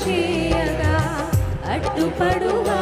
చేయగా అడ్డుపడువా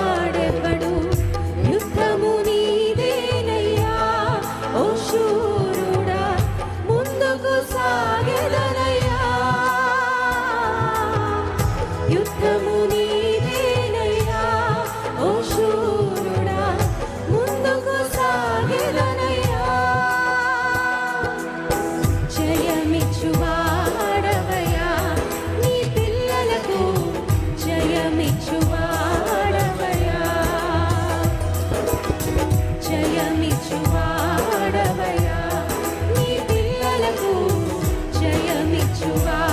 జయమిచ్చువా?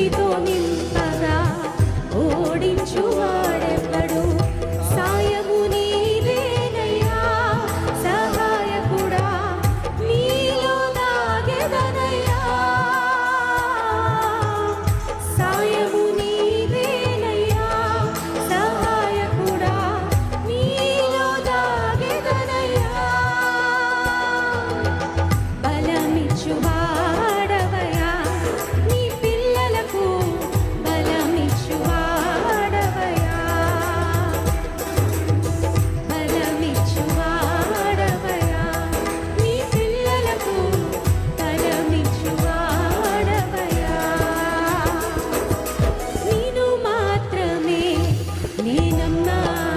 你做你。ना